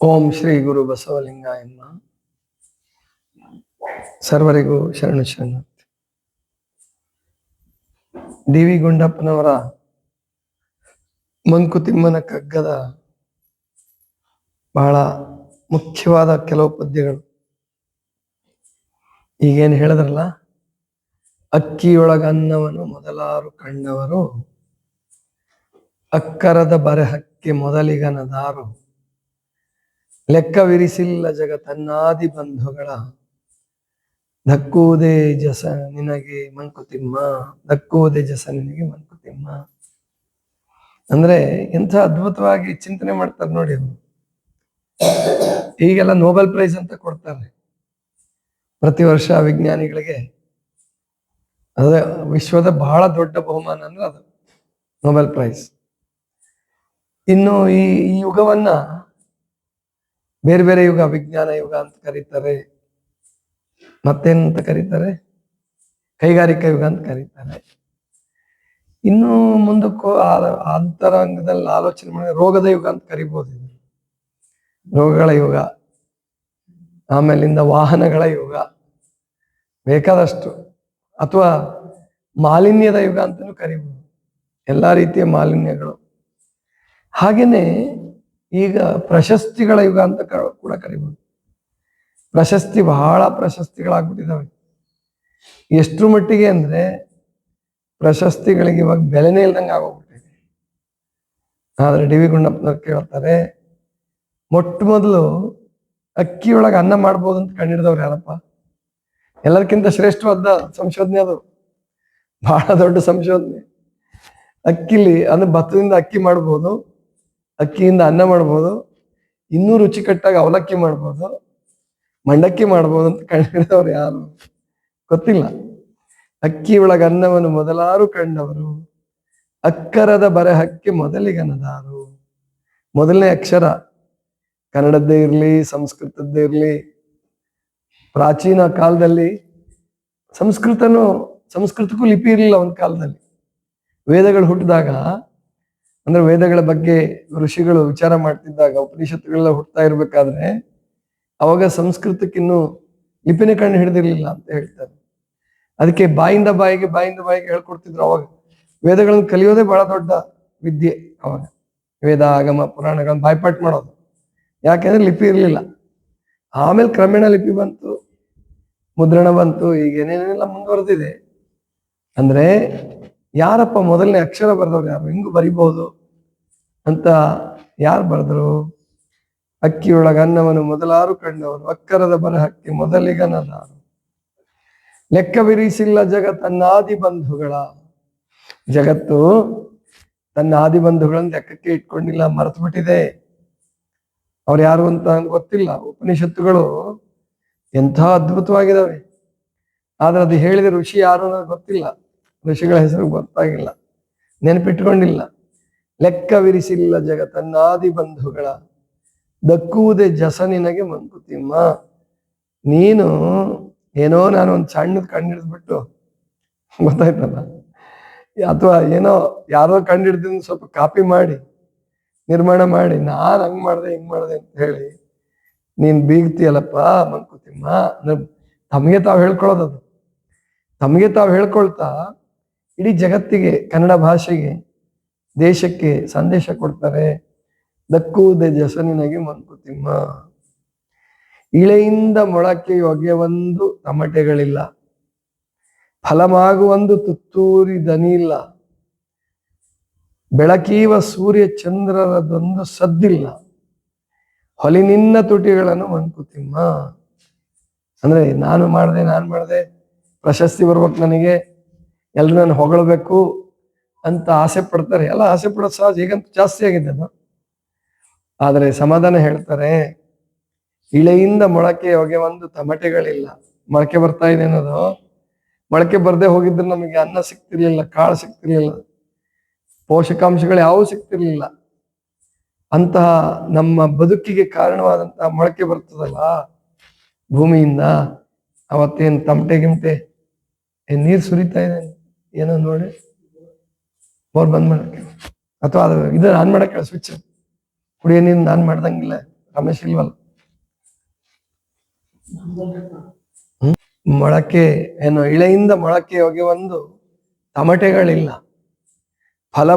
ಓಂ ಶ್ರೀ ಗುರು ಬಸವಲಿಂಗಾಯಮ್ಮ. ಸರ್ವರಿಗೂ ಶರಣು ಶರಣು. ಡಿ ವಿ ಗುಂಡಪ್ಪನವರ ಮಂಕುತಿಮ್ಮನ ಕಗ್ಗದ ಬಹಳ ಮುಖ್ಯವಾದ ಕೆಲವು ಪದ್ಯಗಳು. ಈಗೇನು ಹೇಳಿದ್ರಲ್ಲ, ಅಕ್ಕಿಯೊಳಗನ್ನವನು ಮೊದಲಾರು ಕಂಡವರು, ಅಕ್ಕರದ ಬರಹಕ್ಕೆ ಮೊದಲಿಗನದಾರು. ಲೆಕ್ಕವಿರಿಸಿಲ್ಲ ಜಗತ್ತನ್ನಾದಿ ಬಂಧುಗಳ. ದಕ್ಕುವುದೇ ಜಸ ನಿನಗೆ ಮಂಕುತಿಮ್ಮ ದಕ್ಕುವುದೇ ಜಸ ನಿನಗೆ ಮಂಕುತಿಮ್ಮ. ಅಂದ್ರೆ ಎಂಥ ಅದ್ಭುತವಾಗಿ ಚಿಂತನೆ ಮಾಡ್ತಾರೆ ನೋಡಿ ಅವರು. ಈಗೆಲ್ಲ ನೋಬೆಲ್ ಪ್ರೈಸ್ ಅಂತ ಕೊಡ್ತಾರೆ. ಪ್ರತಿ ವರ್ಷ ವಿಜ್ಞಾನಿಗಳಿಗೆ. ಅದೇ ವಿಶ್ವದ ಬಹಳ ದೊಡ್ಡ ಬಹುಮಾನ ಅಂದ್ರೆ ಅದು ನೋಬೆಲ್ ಪ್ರೈಸ್ ಇನ್ನು ಈ ಈ ಯುಗವನ್ನ ಬೇರೆ ಬೇರೆ ಯುಗ, ವಿಜ್ಞಾನ ಯುಗ ಅಂತ ಕರೀತಾರೆ. ಮತ್ತೇನಂತ ಕರೀತಾರೆ? ಕೈಗಾರಿಕಾ ಯುಗ ಅಂತ ಕರೀತಾರೆ. ಇನ್ನು ಮುಂದಕ್ಕೂ ಅಂತರಂಗದಲ್ಲಿ ಆಲೋಚನೆ ಮಾಡಿ ರೋಗದ ಯುಗ ಅಂತ ಕರಿಬಹುದು ಇದು. ರೋಗಗಳ ಯುಗ, ಆಮೇಲಿಂದ ವಾಹನಗಳ ಯುಗ, ಬೇಕಾದಷ್ಟು ಅಥವಾ ಮಾಲಿನ್ಯದ ಯುಗ ಅಂತಲೂ ಕರಿಬಹುದು ಎಲ್ಲ ರೀತಿಯ ಮಾಲಿನ್ಯಗಳು. ಹಾಗೇನೆ ಈಗ ಪ್ರಶಸ್ತಿಗಳ ಯುಗ ಅಂತ ಕೂಡ ಕರಿಬಹುದು ಪ್ರಶಸ್ತಿ ಬಹಳ ಪ್ರಶಸ್ತಿಗಳಾಗ್ಬಿಟ್ಟಿದ್ದಾವೆ ಎಷ್ಟು ಮಟ್ಟಿಗೆ ಅಂದ್ರೆ ಪ್ರಶಸ್ತಿಗಳಿಗೆ ಇವಾಗ ಬೆಲೆನೇ ಇಲ್ದಂಗೆ ಆಗೋಗ್ಬಿಟ್ಟಿದೆ. ಆದ್ರೆ ಡಿ ವಿ ಗುಂಡಪ್ಪನವ್ರು ಕೇಳ್ತಾರೆ, ಮೊಟ್ಟ ಮೊದಲು ಅಕ್ಕಿಯೊಳಗೆ ಅನ್ನ ಮಾಡ್ಬೋದು ಅಂತ ಕಂಡಿಡ್ದವ್ರು ಯಾರಪ್ಪ? ಎಲ್ಲದಕ್ಕಿಂತ ಶ್ರೇಷ್ಠವಾದ ಸಂಶೋಧನೆ ಅದು. ಬಹಳ ದೊಡ್ಡ ಸಂಶೋಧನೆ. ಅಕ್ಕಿಲಿ, ಅಂದ್ರೆ ಭತ್ತದಿಂದ ಅಕ್ಕಿ ಮಾಡ್ಬೋದು. ಅಕ್ಕಿಯಿಂದ ಅನ್ನ ಮಾಡ್ಬೋದು. ಇನ್ನೂ ರುಚಿಕಟ್ಟಾಗಿ ಅವಲಕ್ಕಿ ಮಾಡ್ಬೋದು. ಮಂಡಕ್ಕಿ ಮಾಡ್ಬೋದು ಅಂತ ಕಂಡವ್ರು ಯಾರು? ಗೊತ್ತಿಲ್ಲ. ಅಕ್ಕಿ ಒಳಗ ಅನ್ನವನ್ನು ಮೊದಲಾರು ಕಂಡವರು. ಅಕ್ಕರದ ಬರಹಕ್ಕೆ ಮೊದಲಿಗನದಾರು ಮೊದಲನೇ ಅಕ್ಷರ ಕನ್ನಡದ್ದೇ ಇರಲಿ, ಸಂಸ್ಕೃತದ್ದೇ ಇರಲಿ. ಪ್ರಾಚೀನ ಕಾಲದಲ್ಲಿ ಸಂಸ್ಕೃತನು, ಸಂಸ್ಕೃತಕ್ಕೂ ಲಿಪಿ ಇರಲಿಲ್ಲ ಒಂದು ಕಾಲದಲ್ಲಿ. ವೇದಗಳು ಹುಟ್ಟಿದಾಗ ಅಂದ್ರೆ ವೇದಗಳ ಬಗ್ಗೆ ಋಷಿಗಳು ವಿಚಾರ ಮಾಡ್ತಿದ್ದಾಗ, ಉಪನಿಷತ್ತುಗಳೆಲ್ಲ ಹುಡ್ತಾ ಇರ್ಬೇಕಾದ್ರೆ, ಅವಾಗ ಸಂಸ್ಕೃತಕ್ಕಿನ್ನೂ ಲಿಪಿನ ಕಣ್ಣು ಹಿಡಿದಿರ್ಲಿಲ್ಲ ಅಂತ ಹೇಳ್ತಾರೆ. ಅದಕ್ಕೆ ಬಾಯಿಂದ ಬಾಯಿಗೆ ಬಾಯಿಂದ ಬಾಯಿಗೆ ಹೇಳ್ಕೊಡ್ತಿದ್ರು ಅವಾಗ. ವೇದಗಳನ್ನು ಕಲಿಯೋದೇ ಬಹಳ ದೊಡ್ಡ ವಿದ್ಯೆ ಅವಾಗ. ವೇದ ಆಗಮ ಪುರಾಣಗಳನ್ನ ಬಾಯ್ಪಾಟ್ ಮಾಡೋದು. ಯಾಕೆಂದ್ರೆ ಲಿಪಿ ಇರಲಿಲ್ಲ. ಆಮೇಲೆ ಕ್ರಮೇಣ ಲಿಪಿ ಬಂತು, ಮುದ್ರಣ ಬಂತು, ಈಗ ಏನೇನೆಲ್ಲ ಮುಂದುವರೆದಿದೆ. ಅಂದ್ರೆ ಯಾರಪ್ಪ ಮೊದಲನೇ ಅಕ್ಷರ ಬರೆದವ್ರು ಯಾರು? ಹೆಂಗು ಬರಿಬಹುದು? ಅಂತ ಯಾರು ಬರೆದ್ರು? ಅಕ್ಕಿಯೊಳಗ ಅನ್ನವನ್ನು ಮೊದಲಾರು ಕಂಡವರು, ಅಕ್ಕರದ ಬರಹಕ್ಕೆ ಮೊದಲಿಗನದಾರು. ಲೆಕ್ಕವಿರಿಸಿಲ್ಲ ಜಗತ್ತನ್ನಾದಿ ಬಂಧುಗಳ. ಜಗತ್ತು ತನ್ನ ಆದಿ ಬಂಧುಗಳನ್ನು ಲೆಕ್ಕಕ್ಕೆ ಇಟ್ಕೊಂಡಿಲ್ಲ, ಮರೆತು ಬಿಟ್ಟಿದೆ. ಅವ್ರು ಯಾರು ಅಂತ ಗೊತ್ತಿಲ್ಲ. ಉಪನಿಷತ್ತುಗಳು ಎಂಥ ಅದ್ಭುತವಾಗಿದಾವೆ. ಆದ್ರೆ ಅದು ಹೇಳಿದ ಋಷಿ ಯಾರು ಅನ್ನೋದು ಗೊತ್ತಿಲ್ಲ. ಋಷಿಗಳ ಹೆಸರು ಗೊತ್ತಾಗಿಲ್ಲ. ನೆನಪಿಟ್ಕೊಂಡಿಲ್ಲ. ಲೆಕ್ಕವಿರಿಸಿಲ್ಲ ಜಗತ್ತನ್ನಾದಿ ಬಂಧುಗಳ. ದಕ್ಕುವುದೇ ಜಸ ನಿನಗೆ ಮಂಕುತಿಮ್ಮ. ನೀನು ಏನೋ ನಾನು ಒಂದು ಸಣ್ಣದ ಕಣ್ಣು ಹಿಡಿದ್ಬಿಟ್ಟು ಗೊತ್ತಾಯ್ತಲ್ಲ? ಅಥವಾ ಏನೋ ಯಾರೋ ಕಂಡು ಹಿಡ್ದಿಂದ ಸ್ವಲ್ಪ ಕಾಪಿ ಮಾಡಿ, ನಿರ್ಮಾಣ ಮಾಡಿ, ನಾನು ಹಂಗ್ ಮಾಡ್ದೆ, ಹಿಂಗ್ ಮಾಡ್ದೆ ಅಂತ ಹೇಳಿ, ನೀನ್ ಬೀಗ್ತೀಯಲ್ಲಪ್ಪ ಮಂಕುತಿಮ್ಮ. ತಮಗೆ ತಾವು ಹೇಳ್ಕೊಳ್ಳೋದದು. ತಮಗೆ ತಾವು ಹೇಳ್ಕೊಳ್ತಾ ಇಡೀ ಜಗತ್ತಿಗೆ, ಕನ್ನಡ ಭಾಷೆಗೆ ದೇಶಕ್ಕೆ ಸಂದೇಶ ಕೊಡ್ತಾರೆ. ದಕ್ಕುವುದೇ ಜಸನಿನಗೆ ಮಂಕುತಿಮ್ಮ ಇಳೆಯಿಂದ ಮೊಳಕೆ ಒಗೆಯೊಂದು ತಮಟೆಗಳಿಲ್ಲ. ಫಲಮಾಗುವಂದು ತುತ್ತೂರಿ ದನಿ ಇಲ್ಲ ಬೆಳಕೀವ ಸೂರ್ಯ ಚಂದ್ರರದೊಂದು ಸದ್ದಿಲ್ಲ. ಹೊಲಿನಿನ್ನ ತುಟಿಗಳನ್ನು ಮಂಕುತಿಮ್ಮ ಅಂದ್ರೆ ನಾನು ಮಾಡಿದೆ ನಾನು ಮಾಡಿದೆ, ಪ್ರಶಸ್ತಿ ಬರ್ಬೇಕು ನನಗೆ. ಎಲ್ರು ನಾನು ಹೊಗಳಬೇಕು. ಅಂತ ಆಸೆ ಪಡ್ತಾರೆ. ಎಲ್ಲ ಆಸೆ ಪಡೋದು ಸಹಜ, ಈಗಂತ ಜಾಸ್ತಿ ಆಗಿದೆ ಅದು. ಆದರೆ ಸಮಾಧಾನ ಹೇಳ್ತಾರೆ, ಇಳೆಯಿಂದ ಮೊಳಕೆ ಹೋಗಿ ಒಂದು ತಮಟೆಗಳಿಲ್ಲ. ಮೊಳಕೆ ಬರ್ತಾ ಇದೆ ಅನ್ನೋದು. ಮೊಳಕೆ ಬರದೆ ಹೋಗಿದ್ರೆ ನಮಗೆ ಅನ್ನ ಸಿಗ್ತಿರ್ಲಿಲ್ಲ, ಕಾಳು ಸಿಗ್ತಿರ್ಲಿಲ್ಲ, ಪೋಷಕಾಂಶಗಳು ಯಾವೂ ಸಿಗ್ತಿರ್ಲಿಲ್ಲ. ಅಂತಹ ನಮ್ಮ ಬದುಕಿಗೆ ಕಾರಣವಾದಂತಹ ಮೊಳಕೆ ಬರ್ತದಲ್ಲ, ಭೂಮಿಯಿಂದ ಅವತ್ತೇನು ತಮಟೆ ಗಿಮಟೆ, ಏನ್ ನೀರ್ ಸುರಿತಾ ಇದೆ ಏನೋ ನೋಡಿ. ಬೋರ್ ಬಂದ್ ಮಾಡಕ್ಕೆ ಅಥವಾ ಅದು ಇದು ಆನ್ ಮಾಡಕ್ಕೆ ಸ್ವಿಚ್ ಕುಡಿಯೋ ನೀರು ನಾನು ಮಾಡ್ದಂಗಿಲ್ಲ. ರಮೇಶ್ ಇಲ್ವಲ್ಲ? ಮೊಳಕೆ, ಏನು, ಇಳೆಯಿಂದ ಮೊಳಕೆ ಹೋಗಿ ಒಂದು ತಮಟೆಗಳಿಲ್ಲ. ಫಲ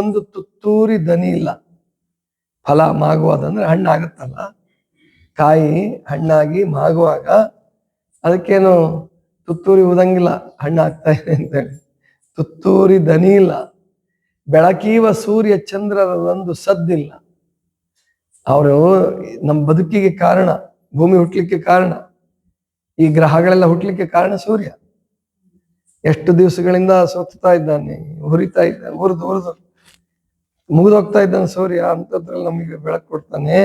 ಒಂದು ತುತ್ತೂರಿ ದನಿ ಇಲ್ಲ. ಫಲ ಮಾಗುವುದಂದ್ರೆ ಹಣ್ಣಾಗುತ್ತಲ್ಲ. ಕಾಯಿ ಹಣ್ಣಾಗಿ ಮಾಗುವಾಗ ಅದಕ್ಕೇನು ತುತ್ತೂರಿ ಉದಂಗಿಲ್ಲ, ಹಣ್ಣಾಗ್ತಾ ಇದೆ ಅಂತೇಳಿ. ತುತ್ತೂರಿ ದನಿ ಇಲ್ಲ. ಬೆಳಕೀವ ಸೂರ್ಯ ಚಂದ್ರರದೊಂದು ಸದ್ದಿಲ್ಲ. ಅವರು ನಮ್ಮ ಬದುಕಿಗೆ ಕಾರಣ, ಭೂಮಿ ಹುಟ್ಲಿಕ್ಕೆ ಕಾರಣ, ಈ ಗ್ರಹಗಳೆಲ್ಲ ಹುಟ್ಲಿಕ್ಕೆ ಕಾರಣ ಸೂರ್ಯ. ಎಷ್ಟು ದಿವಸಗಳಿಂದ ಸೋತ್ತಾ ಇದ್ದಾನೆ, ಹುರಿತಾ ಇದ್ದಾನೆ, ಹುರಿದು ಹುರಿದು ಮುಗಿದೋಗ್ತಾ ಇದ್ದಾನೆ ಸೂರ್ಯ ಅಂತದ್ರಲ್ಲಿ ನಮಗೆ ಬೆಳಕು ಕೊಡ್ತಾನೆ.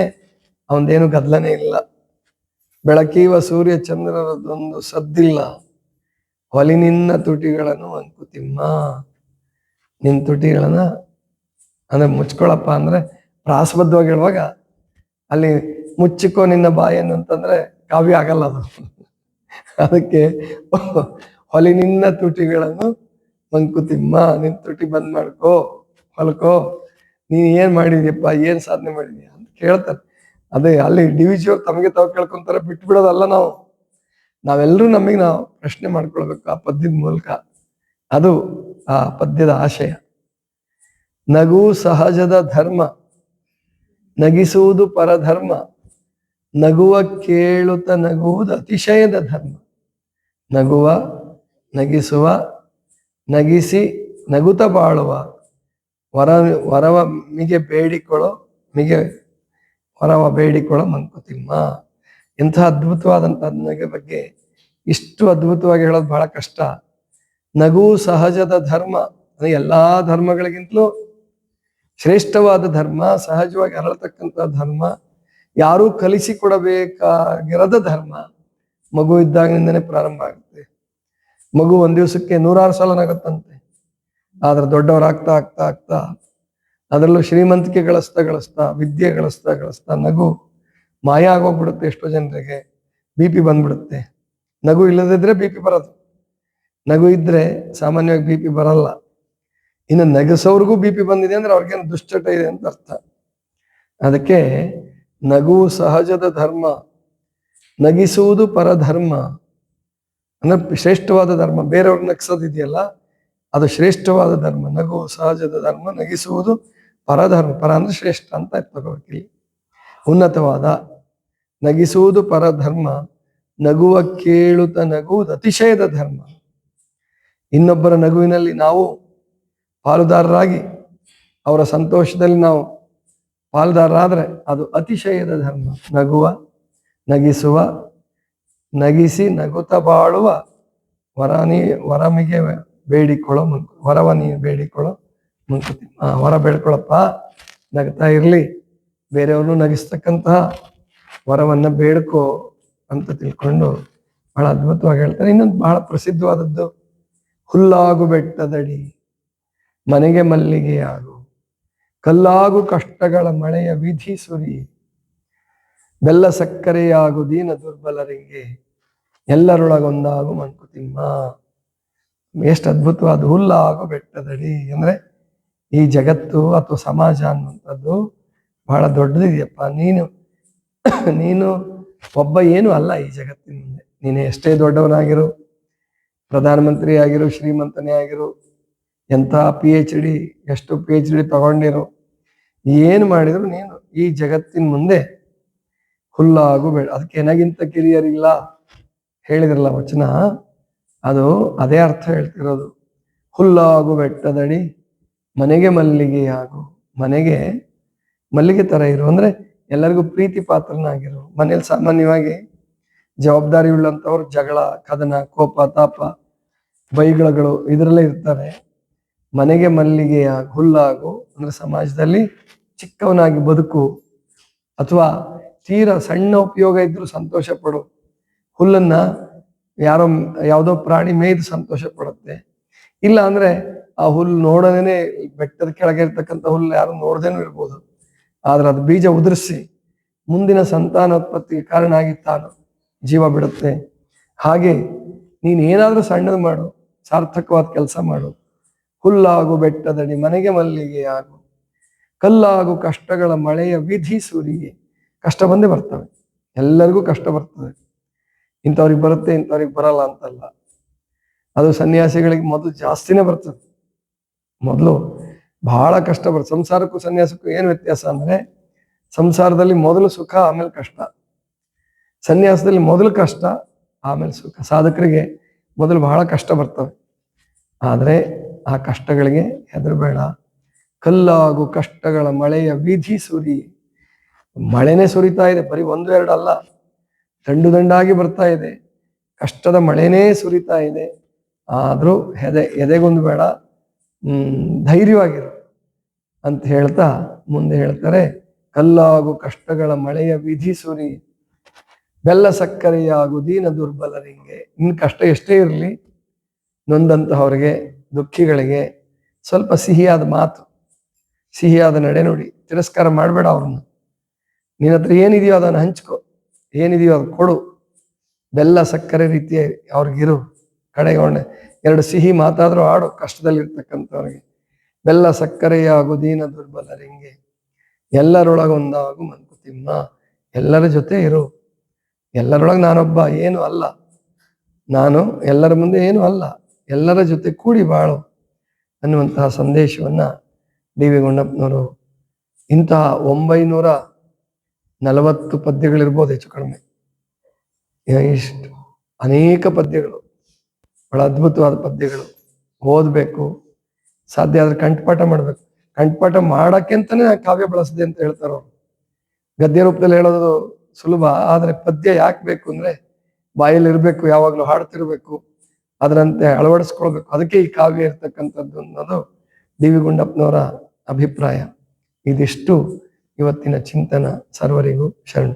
ಅವನದೇನು ಗದ್ಲನೇ ಇಲ್ಲ. ಬೆಳಕೀವ ಸೂರ್ಯ ಚಂದ್ರರದೊಂದು ಸದ್ದಿಲ್ಲ. ಹೊಲಿನಿನ್ನ ತುಟಿಗಳನ್ನು ಅಂಕುತಿಮ್ಮ ನಿನ್ನ ತುಟಿಗಳನ್ನ ಅಂದ್ರೆ ಮುಚ್ಕೊಳಪ್ಪ ಅಂದ್ರೆ ಪ್ರಾಸಬದ್ಧವಾಗಿ ಹೇಳುವಾಗ ಅಲ್ಲಿ ಮುಚ್ಚಿಕೋ ನಿನ್ನ ಬಾಯನ್ನು ಅಂತಂದ್ರೆ ಕಾವ್ಯ ಆಗಲ್ಲ ಅದು. ಅದಕ್ಕೆ ಹೊಲಿ ನಿನ್ನ ತುಟಿಗಳನ್ನು ಮಂಕುತಿಮ್ಮ, ನಿನ್ ತುಟಿ ಬಂದ್ ಮಾಡ್ಕೋ, ಹೊಲ್ಕೋ. ನೀನ್ ಏನ್ ಮಾಡಿದ್ಯಪ್ಪ, ಏನ್ ಸಾಧನೆ ಮಾಡಿದ್ಯಾ ಅಂತ ಕೇಳ್ತಾರೆ. ಅದೇ ಅಲ್ಲಿ ಡಿ ವಿ ಅವ್ರು ತಮಗೆ ತಾವು ಕೇಳ್ಕೊಂತಾರೆ, ಬಿಟ್ಬಿಡೋದಲ್ಲ ನಾವು. ನಾವೆಲ್ಲರೂ ನಮಗೆ ನಾವು ಪ್ರಶ್ನೆ ಮಾಡ್ಕೊಳ್ಬೇಕು ಆ ಪದ್ಯದ ಮೂಲಕ. ಅದು ಆ ಪದ್ಯದ ಆಶಯ. ನಗು ಸಹಜದ ಧರ್ಮ, ನಗಿಸುವುದು ಪರಧರ್ಮ, ನಗುವ ಕೇಳುತ್ತ ನಗುವುದು ಅತಿಶಯದ ಧರ್ಮ. ನಗುವ, ನಗಿಸುವ, ನಗಿಸಿ ನಗುತ ಬಾಳುವ, ವರ, ವರವ ಮಿಗೆ ಬೇಡಿಕೊಳ್ಳೋ, ಮಿಗೆ ವರವ ಬೇಡಿಕೊಳ್ಳೋ ಮಂಕುತಿಮ್ಮ. ಇಂಥ ಅದ್ಭುತವಾದಂಥ ಬಗ್ಗೆ ಇಷ್ಟು ಅದ್ಭುತವಾಗಿ ಹೇಳೋದು ಬಹಳ ಕಷ್ಟ. ನಗು ಸಹಜದ ಧರ್ಮ, ಅಂದ್ರೆ ಎಲ್ಲಾ ಧರ್ಮಗಳಿಗಿಂತಲೂ ಶ್ರೇಷ್ಠವಾದ ಧರ್ಮ, ಸಹಜವಾಗಿ ಅರಳತಕ್ಕಂಥ ಧರ್ಮ, ಯಾರೂ ಕಲಿಸಿಕೊಡಬೇಕಾಗಿರದ ಧರ್ಮ ಮಗು ಇದ್ದಾಗಿನಿಂದನೇ ಪ್ರಾರಂಭ ಆಗುತ್ತೆ. ಮಗು ಒಂದ್ ದಿವಸಕ್ಕೆ ನೂರಾರು ಸಲ ನಗುತ್ತಂತೆ. ಆದ್ರೆ ದೊಡ್ಡವರಾಗ್ತಾ ಆಗ್ತಾ ಆಗ್ತಾ ಅದರಲ್ಲೂ ಶ್ರೀಮಂತಿಕೆ ಗಳಿಸ್ತಾ ಗಳಿಸ್ತಾ, ವಿದ್ಯೆ ಗಳಿಸ್ತಾ ಗಳಿಸ್ತಾ ನಗು ಮಾಯ ಆಗೋಗ್ಬಿಡುತ್ತೆ ಎಷ್ಟೋ ಜನರಿಗೆ. ಬಿ ಪಿ ಬಂದ್ಬಿಡುತ್ತೆ. ನಗು ಇಲ್ಲದಿದ್ರೆ ಬಿ ಪಿ ಬರೋದು. ನಗು ಇದ್ರೆ ಸಾಮಾನ್ಯವಾಗಿ ಬಿ ಪಿ ಬರಲ್ಲ. ಇನ್ನು ನಗಸೋರ್ಗೂ ಬಿ ಪಿ ಬಂದಿದೆ ಅಂದ್ರೆ ಅವ್ರಿಗೇನು ದುಶ್ಚಟ ಇದೆ ಅಂತ ಅರ್ಥ. ಅದಕ್ಕೆ ನಗು ಸಹಜದ ಧರ್ಮ, ನಗಿಸುವುದು ಪರಧರ್ಮ, ಅಂದ್ರೆ ಶ್ರೇಷ್ಠವಾದ ಧರ್ಮ ಬೇರೆಯವ್ರ ನಗಿಸೋದಿದೆಯಲ್ಲ, ಅದು ಶ್ರೇಷ್ಠವಾದ ಧರ್ಮ, ನಗು ಸಹಜದ ಧರ್ಮ, ನಗಿಸುವುದು ಪರಧರ್ಮ, ಪರ ಅಂದ್ರೆ ಶ್ರೇಷ್ಠ ಅಂತ ತಗೋಬೇಕಿಲ್ಲಿ. ಉನ್ನತವಾದ, ನಗಿಸುವುದು ಪರಧರ್ಮ, ನಗುವ ಕೇಳುತ್ತ ನಗುವುದು ಅತಿಶಯದ ಧರ್ಮ. ಇನ್ನೊಬ್ಬರ ನಗುವಿನಲ್ಲಿ ನಾವು ಪಾಲುದಾರರಾಗಿ, ಅವರ ಸಂತೋಷದಲ್ಲಿ ನಾವು ಪಾಲುದಾರರಾದರೆ ಅದು ಅತಿಶಯದ ಧರ್ಮ. ನಗುವ, ನಗಿಸುವ, ನಗಿಸಿ ನಗುತ್ತ ಬಾಳುವ ವರನಿ ವರಮಿಗೆ ಬೇಡಿಕೊಳ್ಳೋ ಮುಂಕು ವರವನಿ ಬೇಡಿಕೊಳ್ಳೋ ಮುಂಕುತಿ ವರ ಬೇಡ್ಕೊಳಪ್ಪ ನಗ್ತಾ ಇರಲಿ, ಬೇರೆಯವ್ರನ್ನು ನಗಿಸ್ತಕ್ಕಂತಹ ವರವನ್ನು ಬೇಡ್ಕೋ ಅಂತ ತಿಳ್ಕೊಂಡು ಬಹಳ ಅದ್ಭುತವಾಗಿ ಹೇಳ್ತಾರೆ. ಇನ್ನೊಂದು ಬಹಳ ಪ್ರಸಿದ್ಧವಾದದ್ದು ಹುಲ್ಲಾಗು ಬೆಟ್ಟದಡಿ, ಮನೆಗೆ ಮಲ್ಲಿಗೆಯಾಗು ಕಲ್ಲಾಗು ಕಷ್ಟಗಳ ಮಳೆಯ ವಿಧಿ ಸುರಿ. ಬೆಲ್ಲ ಸಕ್ಕರೆಯಾಗು ದೀನ ದುರ್ಬಲರಿಗೆ. ಎಲ್ಲರೊಳಗೊಂದಾಗು ಮಂಕುತಿಮ್ಮ. ಎಷ್ಟು ಅದ್ಭುತವಾದ ಹುಲ್ಲಾಗು ಬೆಟ್ಟದಡಿ. ಅಂದ್ರೆ ಈ ಜಗತ್ತು ಅಥವಾ ಸಮಾಜ ಅನ್ನುವಂಥದ್ದು ಬಹಳ ದೊಡ್ಡದಿದೆಯಪ್ಪ. ನೀನು ನೀನು ಒಬ್ಬ ಏನು ಅಲ್ಲ ಈ ಜಗತ್ತಿನ ಮುಂದೆ. ನೀನು ಎಷ್ಟೇ ದೊಡ್ಡವನಾಗಿರು ಪ್ರಧಾನಮಂತ್ರಿ ಆಗಿರು, ಶ್ರೀಮಂತನೇ ಆಗಿರು, ಎಂಥ ಪಿ ಎಚ್ ಡಿ ಎಷ್ಟು ಪಿ ಎಚ್ ಡಿ ತಗೊಂಡಿರು, ಏನು ಮಾಡಿದ್ರು ನೀನು? ಈ ಜಗತ್ತಿನ ಮುಂದೆ ಹುಲ್ಲಾಗು ಬೇಡ. ಅದಕ್ಕೆ ಏನಾಗಿಂತ ಕಿರಿಯರಿಲ್ಲ? ಹೇಳಿದ್ರಲ್ಲ ವಚನ? ಅದು ಅದೇ ಅರ್ಥ ಹೇಳ್ತಿರೋದು. ಹುಲ್ಲಾಗು ಬೆಟ್ಟದಡಿ, ಮನೆಗೆ ಮಲ್ಲಿಗೆ ಆಗು. ಮನೆಗೆ ಮಲ್ಲಿಗೆ ತರ ಇರು. ಅಂದ್ರೆ ಎಲ್ಲರಿಗೂ ಪ್ರೀತಿ ಪಾತ್ರನಾಗಿರು. ಮನೇಲಿ ಸಾಮಾನ್ಯವಾಗಿ ಜವಾಬ್ದಾರಿ ಉಳ್ಳಂತವ್ರು ಜಗಳ, ಕದನ, ಕೋಪ, ತಾಪ, ಬೈಗಳಗಳು ಇದರಲ್ಲೇ ಇರ್ತಾರೆ. ಮನೆಗೆ ಮಲ್ಲಿಗೆಯ ಹುಲ್ಲಾಗು ಅಂದ್ರೆ ಸಮಾಜದಲ್ಲಿ ಚಿಕ್ಕವನಾಗಿ ಬದುಕು ಅಥವಾ ತೀರ ಸಣ್ಣ ಉಪಯೋಗ ಇದ್ರೂ ಸಂತೋಷ ಪಡು. ಹುಲ್ಲನ್ನ ಯಾರೋ ಯಾವುದೋ ಪ್ರಾಣಿ ಮೇಯ್ದು ಸಂತೋಷ ಪಡುತ್ತೆ. ಇಲ್ಲ ಅಂದ್ರೆ ಆ ಹುಲ್ಲು ನೋಡದೇನೆ ಬೆಟ್ಟದ ಕೆಳಗೆ ಇರ್ತಕ್ಕಂಥ ಹುಲ್ಲು ಯಾರು ನೋಡ್ದೇನೂ ಇರ್ಬೋದು. ಆದ್ರೆ ಅದು ಬೀಜ ಉದುರಿಸಿ ಮುಂದಿನ ಸಂತಾನೋತ್ಪತ್ತಿಗೆ ಕಾರಣ ಆಗಿ ತಾನು. ಜೀವ ಬಿಡುತ್ತೆ. ಹಾಗೆ ನೀನು ಏನಾದರೂ ಸಣ್ಣದು ಮಾಡು, ಸಾರ್ಥಕವಾದ ಕೆಲಸ ಮಾಡು. ಹುಲ್ಲಾಗು ಬೆಟ್ಟದಡಿ, ಮನೆಗೆ ಮಲ್ಲಿಗೆ ಆಗು. ಕಲ್ಲಾಗು ಕಷ್ಟಗಳ ಮಳೆಯ ವಿಧಿ ಸುರಿಗೆ. ಕಷ್ಟ ಬಂದೇ ಬರ್ತವೆ. ಎಲ್ಲರಿಗೂ ಕಷ್ಟ ಬರ್ತದೆ. ಇಂಥವ್ರಿಗೆ ಬರುತ್ತೆ, ಇಂಥವ್ರಿಗೆ ಬರಲ್ಲ ಅಂತಲ್ಲ. ಅದು ಸನ್ಯಾಸಿಗಳಿಗೆ ಮೊದಲು ಜಾಸ್ತಿನೇ ಬರ್ತದೆ. ಮೊದಲು ಬಹಳ ಕಷ್ಟ ಬರ್ತದೆ. ಸಂಸಾರಕ್ಕೂ ಸನ್ಯಾಸಕ್ಕೂ ಏನು ವ್ಯತ್ಯಾಸ ಅಂದರೆ, ಸಂಸಾರದಲ್ಲಿ ಮೊದಲು ಸುಖ, ಆಮೇಲೆ ಕಷ್ಟ. ಸನ್ಯಾಸದಲ್ಲಿ ಮೊದಲು ಕಷ್ಟ, ಆಮೇಲೆ ಸುಖ. ಸಾಧಕರಿಗೆ ಮೊದಲು ಬಹಳ ಕಷ್ಟ ಬರ್ತವೆ. ಆದರೆ ಆ ಕಷ್ಟಗಳಿಗೆ ಹೆದರಬೇಡ. ಕಲ್ಲಾಗು ಕಷ್ಟಗಳ ಮಳೆಯ ವಿಧಿ ಸುರಿ. ಮಳೆನೇ ಸುರಿತಾ ಇದೆ, ಬರೀ ಒಂದು ಎರಡು ಅಲ್ಲ. ದಂಡು ದಂಡಾಗಿ ಬರ್ತಾ ಇದೆ. ಕಷ್ಟದ ಮಳೆನೇ ಸುರಿತಾ ಇದೆ. ಆದರೂ ಎದೆ ಎದೆಗೊಂದು ಬೇಡ. ಧೈರ್ಯವಾಗಿರು ಅಂತ ಹೇಳ್ತಾ ಮುಂದೆ ಹೇಳ್ತಾರೆ. ಕಲ್ಲಾಗು ಕಷ್ಟಗಳ ಮಳೆಯ ವಿಧಿ ಸುರಿ. ಬೆಲ್ಲ ಸಕ್ಕರೆಯಾಗು ದೀನ ದುರ್ಬಲರಿಗೆ ಇನ್ ಕಷ್ಟ ಎಷ್ಟೇ ಇರಲಿ, ನೊಂದಂತಹವರಿಗೆ, ದುಃಖಿಗಳಿಗೆ ಸ್ವಲ್ಪ ಸಿಹಿಯಾದ ಮಾತು, ಸಿಹಿಯಾದ ನಡೆ ನೋಡಿ, ತಿರಸ್ಕಾರ ಮಾಡಬೇಡ ಅವ್ರನ್ನ. ನಿನ್ನ ಹತ್ರ ಏನಿದೆಯೋ ಅದನ್ನು ಹಂಚ್ಕೊ, ಏನಿದೆಯೋ ಅದು ಕೊಡು. ಬೆಲ್ಲ ಸಕ್ಕರೆ ರೀತಿಯ ಅವ್ರಿಗಿರು. ಕಡೆಗೊಂಡೆ ಎರಡು ಸಿಹಿ ಮಾತಾದರೂ ಆಡು, ಕಷ್ಟದಲ್ಲಿರ್ತಕ್ಕಂಥವ್ರಿಗೆ. ಬೆಲ್ಲ ಸಕ್ಕರೆಯಾಗು ದೀನ ದುರ್ಬಲರಿಂಗೆ ಎಲ್ಲರೊಳಗೊಂದಾಗು ಮಂಕುತಿಮ್ಮ. ಎಲ್ಲರ ಜೊತೆ ಇರು. ಎಲ್ಲರೊಳಗೆ ನಾನೊಬ್ಬ, ಏನು ಅಲ್ಲ. ನಾನು ಎಲ್ಲರ ಮುಂದೆ ಏನು ಅಲ್ಲ. ಎಲ್ಲರ ಜೊತೆ ಕೂಡಿ ಬಾಳು ಅನ್ನುವಂತಹ ಸಂದೇಶವನ್ನು ಡಿ ವಿ ಗುಂಡಪ್ಪನವರು ಇಂತಹ ಒಂಬೈನೂರ ನಲವತ್ತು ಪದ್ಯಗಳಿರ್ಬೋದು ಹೆಚ್ಚು ಕಡಿಮೆ. ಇಷ್ಟು ಅನೇಕ ಪದ್ಯಗಳು, ಬಹಳ ಅದ್ಭುತವಾದ ಪದ್ಯಗಳು ಓದಬೇಕು. ಸಾಧ್ಯ ಆದರೆ ಕಂಠಪಾಠ ಮಾಡಬೇಕು. ಕಂಠಪಾಠ ಮಾಡಕ್ಕೆ ಅಂತಲೇ ಕಾವ್ಯ ಬಳಸಿದೆ ಅಂತ ಹೇಳ್ತಾರೆ ಅವರು ಗದ್ಯ ರೂಪದಲ್ಲಿ ಹೇಳೋದು ಸುಲಭ. ಆದ್ರೆ ಪದ್ಯ ಯಾಕೆ ಬೇಕು ಅಂದ್ರೆ ಬಾಯಲ್ಲಿ ಇರ್ಬೇಕು, ಯಾವಾಗ್ಲೂ ಹಾಡ್ತಿರ್ಬೇಕು, ಅದರಂತೆ ಅಳವಡಿಸ್ಕೊಳ್ಬೇಕು. ಅದಕ್ಕೆ ಈ ಕಾವ್ಯ ಇರ್ತಕ್ಕಂಥದ್ದು ಅನ್ನೋದು ಡಿ ಗುಂಡಪ್ಪನವರ ಅಭಿಪ್ರಾಯ. ಇದಿಷ್ಟು ಇವತ್ತಿನ ಚಿಂತನ ಸರ್ವರಿಗೂ ಶರಣ.